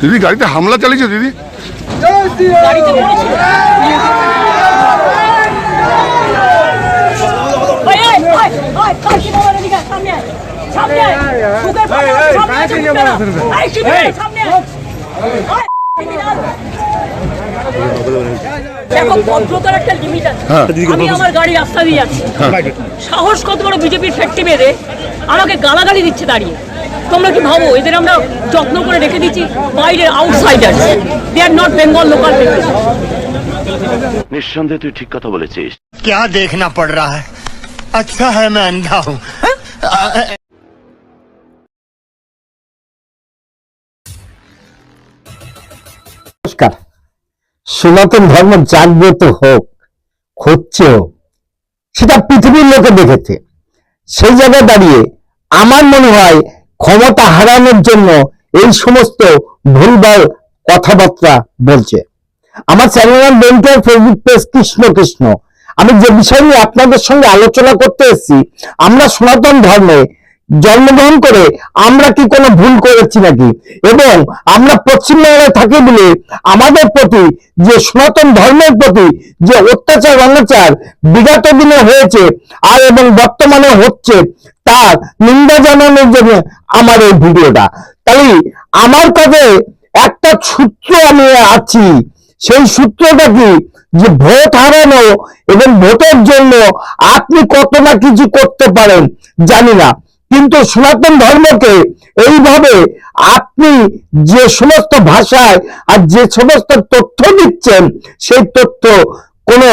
দিদি গাড়িতে হামলা চালিয়েছে দিদি। ভদ্রতার একটা লিমিট আছে। হ্যাঁ। আমি আমার গাড়ি রাস্তা দিয়ে যাচ্ছি। সাহস কত বড় বিজেপির ফ্যাক্টরি বেঁধে আমাকে গালাগালি দিচ্ছে দাঁড়িয়ে তোমরা কি ভাবো এদের আমরা যত্ন করে রেখে দিচ্ছি বাইরের outsider they are not Bengal local নিঃসন্দেহে তুই ঠিক কথা বলেছিস क्या देखना पड़ रहा है अच्छा है मैं अंधा हूँ নমস্কার সনাতন ধর্ম জাগ্রত হোক হচ্ছেও সেটা পৃথিবীর লোকে দেখেছে সেই জায়গায় দাঁড়িয়ে আমার মনে হয় ক্ষমতা হারানোর জন্য এই সমস্ত ভুলভাল কথাবার্তা বলছে। আমার চ্যানেল বেঙ্কের ফেসবুক পেজ কৃষ্ণ কৃষ্ণ। আমি যে বিষয় নিয়ে আপনাদের সঙ্গে আলোচনা করতে এসেছি, আমরা সনাতন ধর্মে জন্মগ্রহণ করে আমরা কি কোনো ভুল করেছি নাকি? এবং আমরা পশ্চিমবাংলায় থাকি বলে আমাদের প্রতি যে সনাতন ধর্মের প্রতি যে অত্যাচার, অনাচার বিগত দিনে হয়েছে আর এবং বর্তমানে হচ্ছে, তার নিন্দা জানানোর জন্য আমার এই ভিডিওটা। তাই আমার কাছে একটা সূত্র আমি আছি। সেই সূত্রটা কি? যে ভোট হারানো এবং ভোটের জন্য আপনি কত না কিছু করতে পারেন, জানি না। কিন্তু সনাতন ধর্মকে এইভাবে আপনি যে সমস্ত ভাষায় আর যে সমস্ত তথ্য দিচ্ছেন, সেই তথ্য কোনো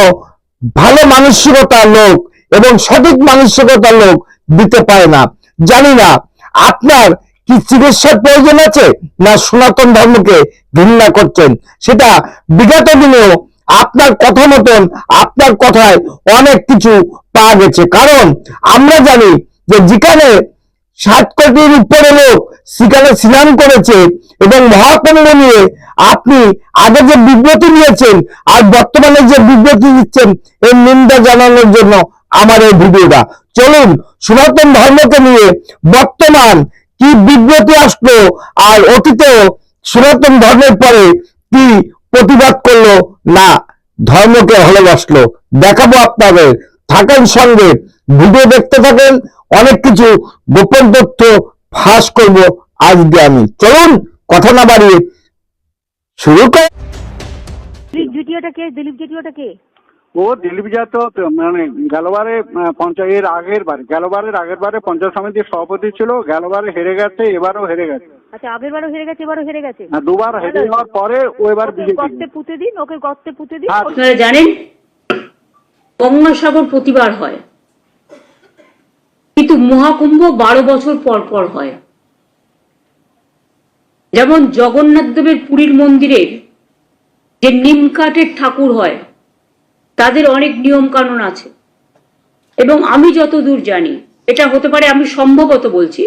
ভালো মানসিকতার লোক এবং সঠিক মানসিকতার লোক দিতে পারে না। জানি না আপনার কি চিকিৎসার প্রয়োজন আছে না সনাতন ধর্মকে ঘৃণা করছেন। সেটা বিগত দিনেও আপনার কথা মতন আপনার কথায় অনেক কিছু পাওয়া গেছে। কারণ আমরা জানি যে যেখানে সাত কোটির উপরে লোক সেখানে স্নান করেছে এবং মহাকুম্ভ নিয়ে আপনি আগে যে বিবৃতি নিয়েছেন আর বর্তমানে যে বিবৃতি দিচ্ছেন, এর নিন্দা জানানোর জন্য আমার এই ভিডিওটা। চলুন, সনাতন ধর্মকে নিয়ে বর্তমান কি বিবৃতি আসলো আর অতীতেও সনাতন ধর্মের পরে কি প্রতিবাদ করল না, ধর্মকে ভালোবাসলো, দেখাবো আপনাদের। থাকেন সঙ্গে ভিডিও দেখতে থাকেন অনেক কিছু গোপন তথ্য ফাঁস করব আজকে আমি। চলুন কথা না বাড়িয়ে শুরু কর। জুটিওটা কে? দিলীপ জুটিওটা কে? ও দিলীপ যা তো তো মানে গেলবারে পঞ্চায়েত আগের বারে গেলবারের আগের বারে পঞ্চায়েত সমিতির সভাপতি ছিল গেলবারে হেরে গেছে এবারও হেরে গেছে। আচ্ছা আগের বারও হেরে গেছে এবারও হেরে গেছে? আর দুবার হেরে যাওয়ার পরে ও এবার বিজেপি। গর্তে পুঁতে দিন ওকে গর্তে পুঁতে দিন। হ্যাঁ। আপনারা জানেন গঙ্গাসাগর প্রতিবার হয়। মহাকুম্ভ বারো বছর পর পর হয়। যেমন জগন্নাথ দেবের পুরীর মন্দিরের যে নিমকাঠের ঠাকুর হয়, তাদের অনেক নিয়ম কানুন আছে। এবং আমি যতদূর জানি, এটা হতে পারে আমি সম্ভবত বলছি,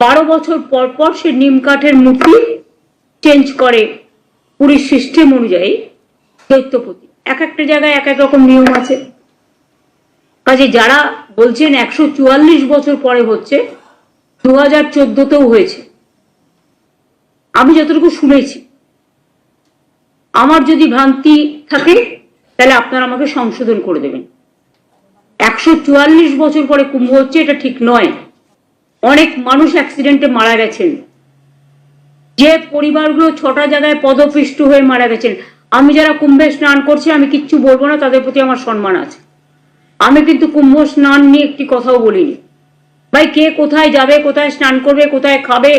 বারো বছর পর পর সে নিম কাঠের মূর্তি চেঞ্জ করে পুরীর সিস্টেম অনুযায়ী দৈত্যপতি। এক একটা জায়গায় এক এক রকম নিয়ম আছে। কাজে যারা বলছেন একশো চুয়াল্লিশ বছর পরে হচ্ছে দু হাজার চোদ্দতেও হয়েছে। আমি যতটুকু শুনেছি। আমার যদি ভ্রান্তি থাকে, তাহলে আপনারা আমাকে সংশোধন করে দেবেন। একশো চুয়াল্লিশ বছর পরে কুম্ভ হচ্ছে, এটা ঠিক নয়। অনেক মানুষ অ্যাক্সিডেন্টে মারা গেছেন। যে পরিবারগুলো ছটা জায়গায় পদপিষ্ট হয়ে মারা গেছেন। আমি যারা কুম্ভে স্নান করছি, আমি কিচ্ছু বলব না, তাদের প্রতি আমার সম্মান আছে। আমি কিন্তু কুম্ভ স্নান নিয়ে একটি কথাও বলিনি। ভাই, কে কোথায় যাবে, কোথায় স্নান করবে, কোথায় খাবে,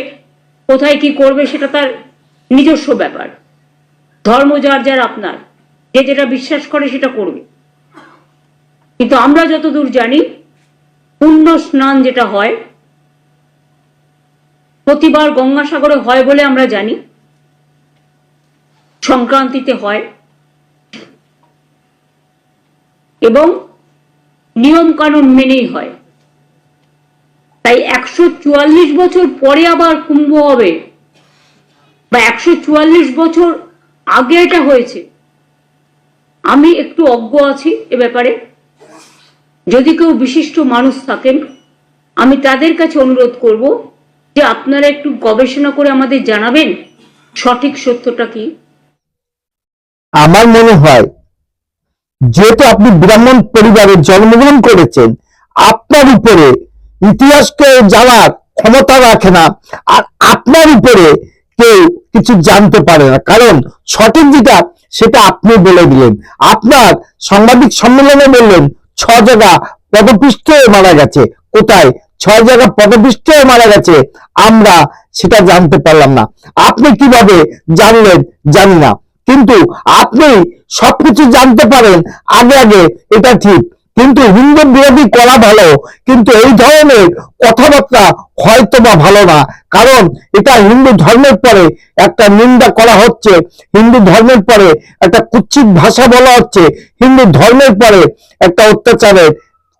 কোথায় কি করবে, সেটা তার নিজস্ব ব্যাপার। ধর্ম যার যার আপনার, যে যেটা বিশ্বাস করে সেটা করবে। কিন্তু আমরা যতদূর জানি পুণ্য স্নান যেটা হয়, প্রতিবার গঙ্গাসাগরে হয় বলে আমরা জানি, সংক্রান্তিতে হয়, এবং নিয়ম কানুন মেনেই হয়। তাই একশো চুয়াল্লিশ বছর পরে আবার কুম্ভ হবে বা একশো চুয়াল্লিশ বছর আগে এটা হয়েছে। আমি একটু অজ্ঞ আছি এ ব্যাপারে। যদি কেউ বিশিষ্ট মানুষ থাকেন, আমি তাদের কাছে অনুরোধ করব যে আপনারা একটু গবেষণা করে আমাদের জানাবেন সঠিক সত্যটা কি। আমার মনে হয় যেহেতু আপনি ব্রাহ্মণ পরিবারে জন্মগ্রহণ করেছেন, আপনার উপরে ইতিহাসকে জানার ক্ষমতা রাখে না, আর আপনার উপরে কেউ কিছু জানতে পারে না। কারণ সঠিক যেটা, সেটা আপনি বলে দিলেন। আপনার সাংবাদিক সম্মেলনে বললেন ছ জায়গা পদপিষ্ট মারা গেছে। কোথায়? ছয় জায়গা পদপিষ্ট মারা গেছে। আমরা সেটা জানতে পারলাম না। আপনি কীভাবে জানলেন, জানি না। কিন্তু আপনি সবকিছু জানতে পারেন, আগে আগে, এটা ঠিক। কিন্তু হিন্দু বিরোধী করা ভালো, কিন্তু এই ধরনের কথাবার্তা হয়তো বা ভালো না। কারণ এটা হিন্দু ধর্মের পরে একটা নিন্দা করা হচ্ছে, হিন্দু ধর্মের পরে একটা কুচ্ছিত ভাষা বলা হচ্ছে, হিন্দু ধর্মের পরে একটা অত্যাচারের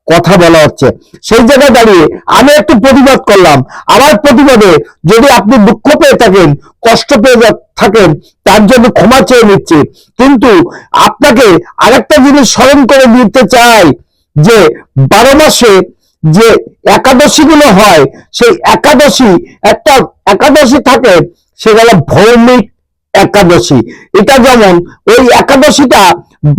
কথা বলা হচ্ছে। সেই জায়গায় দাঁড়িয়ে আমি একটু প্রতিবাদ করলাম। আমার প্রতিবাদে যদি আপনি দুঃখ পেয়ে থাকেন, কষ্ট পেয়ে থাকেন, তার জন্য ক্ষমা চেয়ে নিচ্ছি। কিন্তু আপনাকে আরেকটা জিনিস স্মরণ করে দিতে চাই যে, বারো মাসে যে একাদশী গুলো হয়, সেই একাদশী একটা একাদশী থাকে, সেগুলো ভৌমিক একাদশী। এটা যেমন, ওই একাদশীটা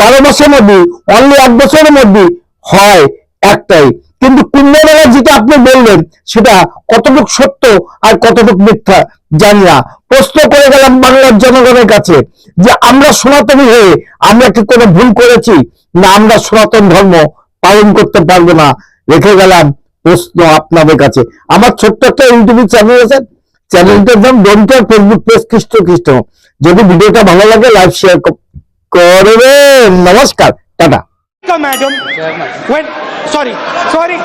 বারো মাসের মধ্যে অনলি এক বছরের মধ্যে হয়। একটাই। কিন্তু কুম্ভ মেলা যেটা আপনি বললেন সেটা কতটুকু সত্য আর কতটুকু মিথ্যা জানি না। প্রশ্ন করে গেলাম বাংলার জনগণের কাছে যে আমরা সনাতনী হয়ে আমরা কি কোনো ভুল করেছি? না আমরা সনাতন ধর্ম পালন করতে পারব না। রেখে গেলাম প্রশ্ন আপনাদের কাছে। আমার ছোট্ট একটা ইউটিউব চ্যানেল আছে। চ্যানেলটার নাম ডোন্টার ফেসবুক পেজ খ্রিস্ট খ্রিস্ট। যদি ভিডিওটা ভালো লাগে লাইভ শেয়ার করবেন। নমস্কার টাটা। Madam. sorry. Sorry.